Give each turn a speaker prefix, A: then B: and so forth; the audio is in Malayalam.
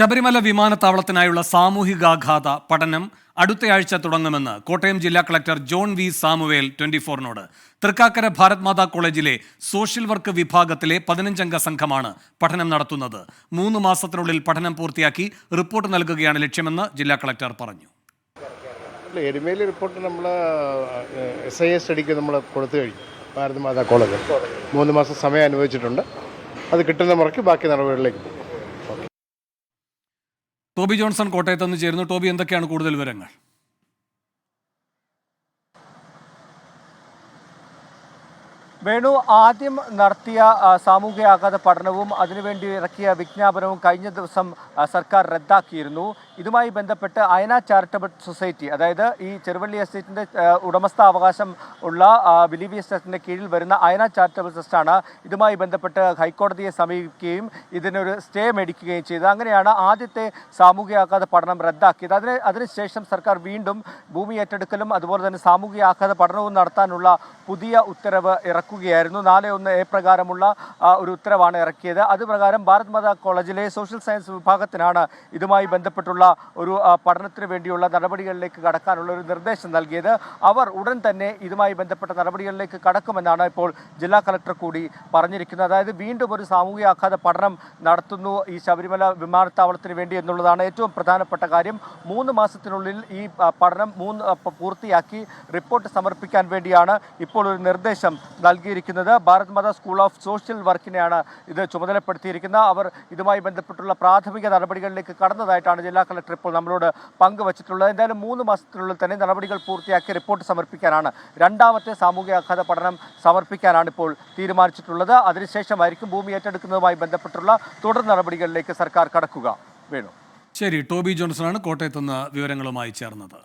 A: ശബരിമല വിമാനത്താവളത്തിനായുള്ള സാമൂഹികാഘാത പഠനം അടുത്തയാഴ്ച തുടങ്ങുമെന്ന് കോട്ടയം ജില്ലാ collector John V Samuel twenty ഫോറിനോട് Thrikkakara Bharat Mata കോളേജിലെ സോഷ്യൽ വർക്ക് വിഭാഗത്തിലെ പതിനഞ്ചംഗ സംഘമാണ് പഠനം നടത്തുന്നത്. മൂന്ന് മാസത്തിനുള്ളിൽ പഠനം പൂർത്തിയാക്കി റിപ്പോർട്ട് നൽകുകയാണ് ലക്ഷ്യമെന്ന് ജില്ലാ കളക്ടർ പറഞ്ഞു.
B: എരുമേലി റിപ്പോർട്ട് നമ്മൾ എസ് ഐ എ സ്റ്റഡിക്ക് നമ്മൾ കൊടുത്തു കഴിഞ്ഞു. ഭാരത് മാതാ കോളേജ്. മൂന്ന് മാസം സമയം അനുവദിച്ചിട്ടുണ്ട്. അത് കിട്ടുന്ന മുറയ്ക്ക് ബാക്കി നടപടികളിലേക്ക് പോകും.
A: ടോബി ജോൺസൺ കോട്ടയത്ത് നിന്ന് ചേരുന്നു. ടോബി എന്തൊക്കെയാണ് കൂടുതൽ വിവരങ്ങൾ?
C: വേണു ആദ്യം നടത്തിയ സാമൂഹിക ആഘാത പഠനവും അതിനുവേണ്ടി ഇറക്കിയ വിജ്ഞാപനവും കഴിഞ്ഞ ദിവസം സർക്കാർ റദ്ദാക്കിയിരുന്നു. ഇതുമായി ബന്ധപ്പെട്ട് അയന ചാരിറ്റബിൾ സൊസൈറ്റി അതായത് ഈ ചെറുവള്ളി എസ്റ്റേറ്റിന്റെ ഉടമസ്ഥാവകാശം ഉള്ള ബിലീവി എസ്റ്റേറ്റിന്റെ കീഴിൽ വരുന്ന അയന ചാരിറ്റബിൾ ട്രസ്റ്റാണ് ഇതുമായി ബന്ധപ്പെട്ട് ഹൈക്കോടതിയെ സമീപിക്കുകയും ഇതിനൊരു സ്റ്റേ മേടിക്കുകയും ചെയ്തത്. അങ്ങനെയാണ് ആദ്യത്തെ സാമൂഹിക ആഘാത പഠനം റദ്ദാക്കിയത്. അതിന് അതിനുശേഷം സർക്കാർ വീണ്ടും ഭൂമി ഏറ്റെടുക്കലും അതുപോലെ തന്നെ സാമൂഹിക ആഘാത പഠനവും നടത്താനുള്ള പുതിയ ഉത്തരവ് ഇറക്കുകയായിരുന്നു നാല് ഒന്ന് എ പ്രകാരമുള്ള ഒരു ഉത്തരവാണ് ഇറക്കിയത്. അത് പ്രകാരം ഭാരത് മാതാ കോളേജിലെ സോഷ്യൽ സയൻസ് വിഭാഗത്തിനാണ് ഇതുമായി ബന്ധപ്പെട്ടുള്ള ഒരു പഠനത്തിന് വേണ്ടിയുള്ള നടപടികളിലേക്ക് കടക്കാനുള്ള ഒരു നിർദ്ദേശം നൽകിയത്. അവർ ഉടൻ തന്നെ ഇതുമായി ബന്ധപ്പെട്ട നടപടികളിലേക്ക് കടക്കുമെന്നാണ് ഇപ്പോൾ ജില്ലാ കളക്ടർ കൂടി പറഞ്ഞിരിക്കുന്നത്. അതായത് വീണ്ടും ഒരു സാമൂഹിക ആഘാത പഠനം നടത്തുന്നു ഈ ശബരിമല വിമാനത്താവളത്തിന് വേണ്ടി എന്നുള്ളതാണ് ഏറ്റവും പ്രധാനപ്പെട്ട കാര്യം. മൂന്ന് മാസത്തിനുള്ളിൽ ഈ പഠനം മൂന്ന് പൂർത്തിയാക്കി റിപ്പോർട്ട് സമർപ്പിക്കാൻ വേണ്ടിയാണ് ഇപ്പോൾ ഒരു നിർദ്ദേശം നൽകിയിരിക്കുന്നത് ഭാരത് മത സ്കൂൾ ഓഫ് സോഷ്യൽ വർക്കിനെയാണ് ഇത് ചുമതലപ്പെടുത്തിയിരിക്കുന്നത്. അവർ ഇതുമായി ബന്ധപ്പെട്ടുള്ള പ്രാഥമിക നടപടികളിലേക്ക് കടന്നതായിട്ടാണ് ജില്ലാ കളക്ടർ ഇപ്പോൾ നമ്മളോട് പങ്കുവച്ചിട്ടുള്ളത്. എന്തായാലും മൂന്ന് മാസത്തിനുള്ളിൽ തന്നെ നടപടികൾ പൂർത്തിയാക്കി റിപ്പോർട്ട് സമർപ്പിക്കാനാണ്. രണ്ടാമത്തെ സാമൂഹിക ആഘാത പഠനം സമർപ്പിക്കാനാണ് ഇപ്പോൾ തീരുമാനിച്ചിട്ടുള്ളത്. അതിനുശേഷമായിരിക്കും ഭൂമി ഏറ്റെടുക്കുന്നതുമായി ബന്ധപ്പെട്ടുള്ള തുടർ നടപടികളിലേക്ക് സർക്കാർ കടക്കുക. വേണു.
A: ശരി ടോബി ജോൺസണാണ് കോട്ടയത്തുനിന്ന് വിവരങ്ങളുമായി ചേർന്നത്.